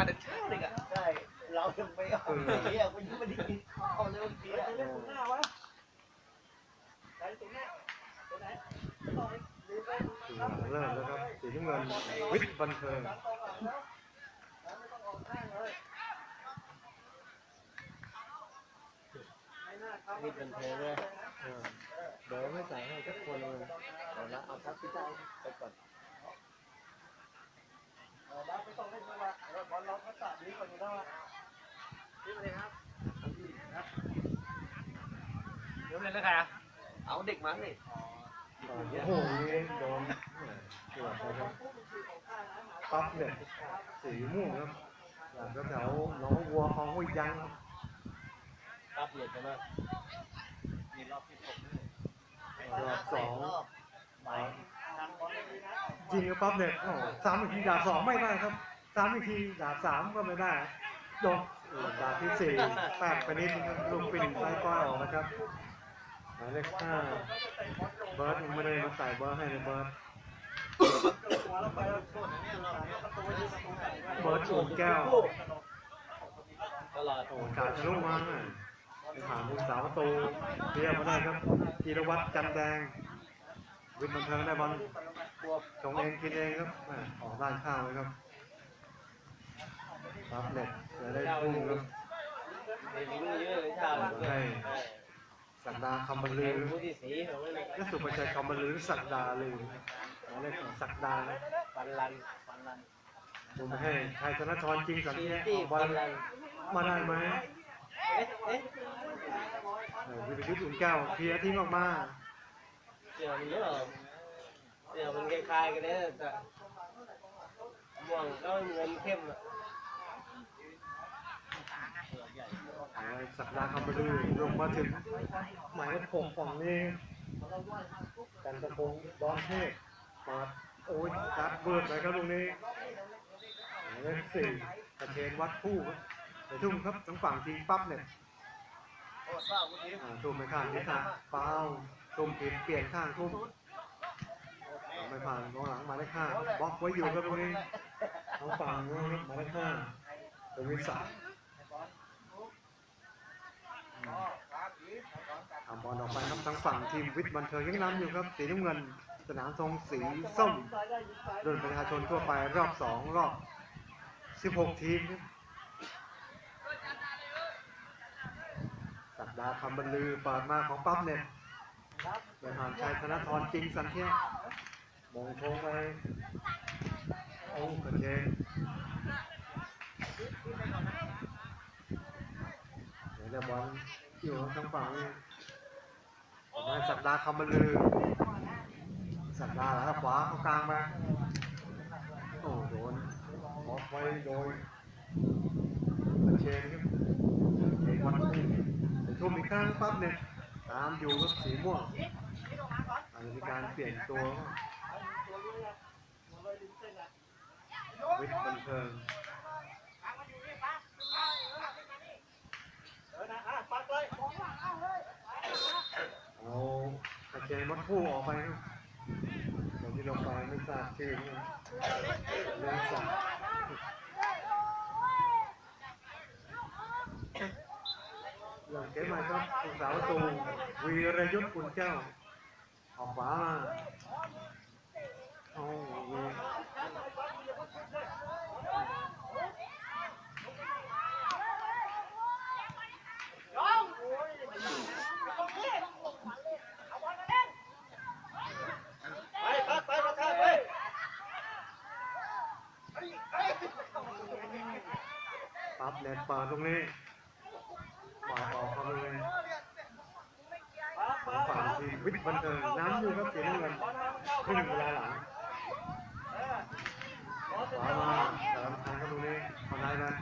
มาแต่เช้าเลยอะใช่ เรายังไม่เอาเฮียกูยังไม่ได้กินข้าวเลยเมื่อกี้เล่นตรงหน้าวะไหนตรงหน้าตรงไหนต่อยดูไปสีหลังเริ่มแล้วครับสีน้ำเงินวิทย์บันเทิง ตรงก่อนแล้วไม่ต้องออกข้างเลยไม่น่าเข้านี่เป็นเพลงเลยเออเบอร์ไม่ใส่ให้ทุกคนเลยเอาละเอาทักพี่ได้ไปก่อน เออบ้าไม่ต้องเล่นจังหวะ แล้วบอลเราก็ตัดนี้ก่อนอยู่แล้วนี่มาเลยครับเดี๋ยวเล่นแล้วใครอะเอาเด็กมาเลยโอ้โหนี่โดนเกือบนะครับปั๊บเนี่ยสีม่วงครับจากแถวน้องวัวของห้วยยังครับตับเหยียดใช่ไหมมีรอบที่ผมรอบสองไปทางบอลไม่ดีนะยิงกับปั๊บเนี่ยสามอีกทีดาบสองไม่ได้ครับ สามอีกทีดาบสามก็ไม่ได้โดนดาบที่สี่แปดไปนิดนึงครับลูกปิ่นซ้ายกว้างออกนะครับหมายเลขห้าเบิร์ดยังไม่ได้มาใส่เบอร์ให้เลยเบิร์ดเราไปแล้วโทษนะเนี่ยเราประตูยืนประตูใส่ไว้เบิร์ดอุ่นแก้วตลอดโอ้การทะลุมาไปผ่านลูกสาวประตูเรียบมาได้ครับธีรวัตรจันแดง วินบันเทิงได้บอลชงเองกินเองครับออกด้านข้างเลยครับ รับเน็ตจะได้พุ่งครับในลิ้นเยอะเลยชาเลยสักดาคำบรรเรีลืยนอรู้ที่สีเขาไม่เลยก็สุประชัยคำบรรลือสักดาลือหมายเลขของสักดานะปันลันปันลันดูมาให้ไทยธนทรจริงสันตีเทียตี้บอปัลนลันมาได้ไหมเอ๊ะเอ๊ะเออวิรยุทธ์อุ่นแก้วเคลียร์ทิ้งออกมาเสี่ยวมันเยอะเสี่ยวมันคล้ายๆกันเนี่ยแต่ม่วงก็เงินเข้มอะ สักดาคำบรรลือลงมาถึงหมายเลขหกฝั่งนี้กันตะพงศ์ดอนเทพมาโอ้ยจัดเบิร์ดเลยครับตรงนี้หมายเลขสี่กระเชนวัดผู้ครับทุ่มครับทั้งฝั่งทีปั๊บเนี่ยทุ่มไปข้างทิศทาเปล่าทุ่มผิดเปลี่ยนข้างทุ่มไม่ผ่านกองหลังมายเลขห้าบล็อกไว้อยู่ครับตรงนี้ทั้งฝั่งนู้นมายเลขห้าเป็นวิสัย ทำบอลออกไปครับทั้งฝั่งทีมวิทย์บันเทิงยังนำอยู่ครับสีน้ำเงิน สนามทรงสีส้มรุ่นประชาชนทั่วไปรอบสองรอบ16ทีมสัปดาห์คำบรรลือเปิดมาของปั๊บเน็ตโดยผ่านชัยธนทรจริงสันเทียมงทงไปโอ้กระเจง เดี๋ยวบอลอยู่ทางฝั่งนี้ออกมาให้สัปดาห์คำบรรลือสัปดาห์แล้วขวาเข้ากลางไปโอ้โดนบล็อกไว้โดยเชนครับเอกวันทุ่มทุ่มอีกครั้งปั๊บเนี่ยตามอยู่ครับสีม่วงอาจจะมีการเปลี่ยนตัววิทย์บันเทิง เออนะอะปัดเกระเชนวัดผู้ออกไปครับเดี๋ยวที่ลงไปไม่ทราบชื่อนะเรื่องสักดิ์หลังเกมม่ครับผู้สาวตูวีรยุทธ์อุ่นแก้วออกขวามาเอาวี ไปปัดไปประทานไป ปั๊บแดดเปิดตรงนี้ปล่อยออกเข้าไปเลยฝั่งทีมวิทย์บันเทิงน้ำอยู่ครับเสียงเงินครึ่งเวลาหลังขวามาแติมทางเข้าตรงนี้เข้าในเลย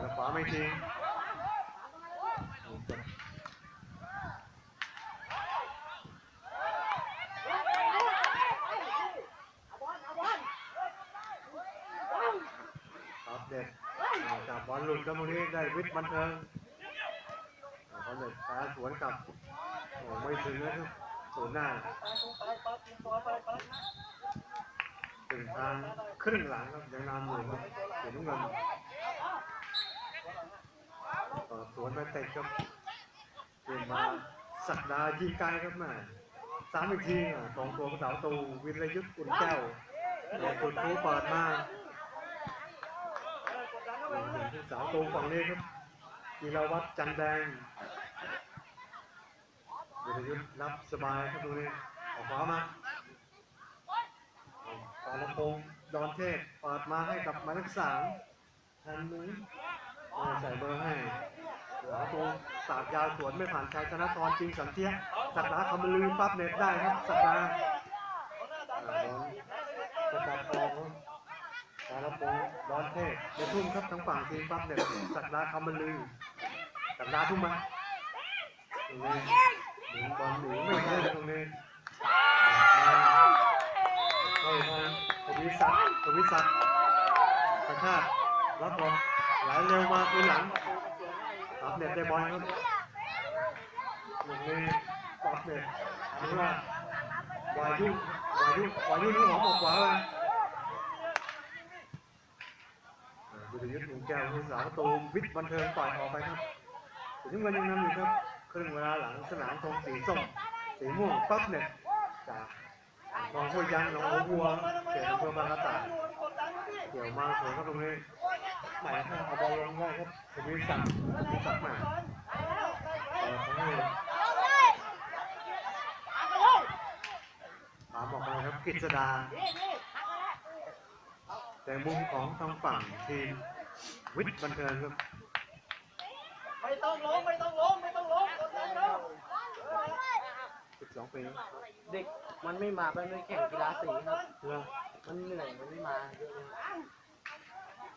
แต่ขวาไม่ทิ้งปั๊บเด็ดจั บบอลหลุดครับตรงนี้ได้วิทย์บันเทิงบอลเด็ดฟ้าสวนกลับโอ้ไม่ถึงนะครับศูนย์หน้าถึงทางครึ่งหลังครับยังนำอยู่ครับเสีสีน้ำเงินต่อสวนไปเตะครับเกมมาสักดายิงไกลครับแม่สามอีกทีสองตัวกระเสาตูวินรยุทธ์อุ่นแก้วแต่คุณครูเปิดมาเสาตูฝั่งนี้ครับกีฬาวัฒน์จันแดงวิรยุทธ์รับสบายครับตรงนี้ออกขวามาปาลพงดอนเทพเปิดมาให้กับหมายเลขสามทันมือใส่เบอร์ให้หลาตูสาดยาวสวนไม่ผ่านชัยชนะทรจริงสันเทียสักดาคำลือปั๊บเน็ตได้ครับสักดาสกัดออกครับ ปาลำโพงดอนเทพเดี๋ยวทุ่มครับทั้งฝั่งทีมปั๊บเน็ตสักดาคำบรรลือสักดาทุ่มมาตรงนี้หมุนบอลหนีไม่ได้ตรงนี้เข้าทางทวิศักดิ์ทวิศักดิ์กระชากรับบอลไหลเร็วมาคืนหลังรับเน็ตได้บอลครับหนึ่งนี้ปอบเน็ตอันนี้ว่าวายุวายุวายุนี่หอมออกขวาเลย บุรยุทธ์หนุ่มแก้วผู้สาวตูมวิทย์บันเทิงปล่อยออกไปครับถึงวันยังนำอยู่ครับครึ่งเวลาหลังสนามธงสีส้มสีม่วงปั๊บเน็ตจากน้องห้วยยังน้องหัววัวเกี่ยวเพื่อนบางกระต่ายเกี่ยวมาสวยครับตรงนี้หมายให้เอาบอลลงได้ครับสวิสักสวิสักมาเปิดเขาให้ตามออกมาครับกฤษดา แต่มุมของทางฝั่งทีมวิทย์บันเทิงครับไม่ต้องลงไม่ต้องลงไม่ต้องลงกดดันแล้ว12ปีเด็กมันไม่มามันไม่แข่งกีฬาสีครับเพื่อมันเหนื่อยมันไม่มาเยอะเลย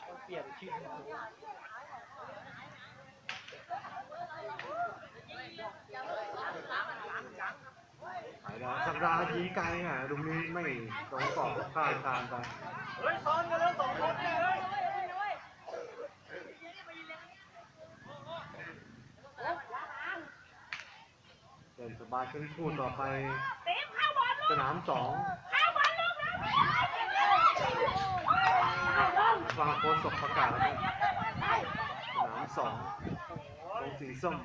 ต้องเปลี่ยนชื่อ หาดายิงไกลอะตรงนี้ไม่ตรงกรอบข้ามทางไปเฮ้ยซ้อนกันแล้วสองคนเนี่ยเฮ้ยเดินสบายขึ้นคู่ต่อไปสนามสองฟังโคศกประกาศแล้วครับสนามสองตรงสีส้ม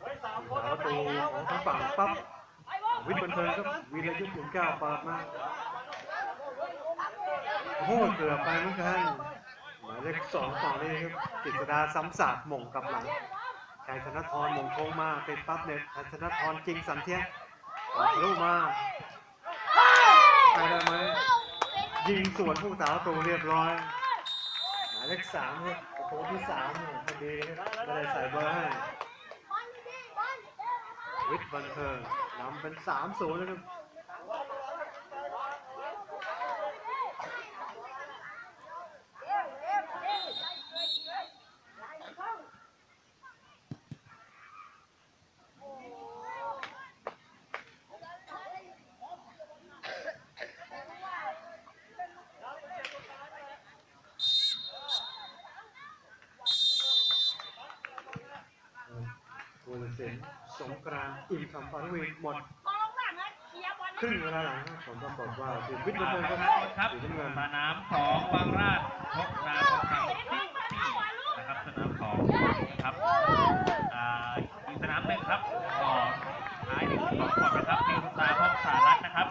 เฮ้ยสามคน สา แล้ว ประตูของทางฝั่งปั๊บวิทย์บันเทิงครับวีรยุทธ์ขุ นแก้วเปิดมาโอ้โหเกือบไปเหมือนกันหมายเลขสองฝั่งนี้ครับกฤษดาซ้ำสาดหม่งกลับหลังชัยธนทรหม่งโค้งมาติดปั๊บเนี่ยชัยธนทรจริงสันเทียออกลูกมาไปได้ไหมยิงสวนผู้สาวตูเรียบร้อยหมายเลขสามครับประตูที่สามเนี่ยพอดีครับไม่ได้ใส่เบอร์ให้วิทย์บันเทิงนำเป็นสามศูนย์แล้วครับวรเสนสงกรานต์อิ่มคำปารุวีหมดครึ่งเวลาหลังครับผมปรากฏว่าทีมวิทย์บันเทิงครับครับสีน้ำเงินสนามของบางราชพบนาทองคำซิตี้นะครับสนามของครับอ่าอีกสนามหนึ่งครับต่อท้ายหนึ่งสองก่อนนะครับมีรุตาพบสารัตน์นะครับ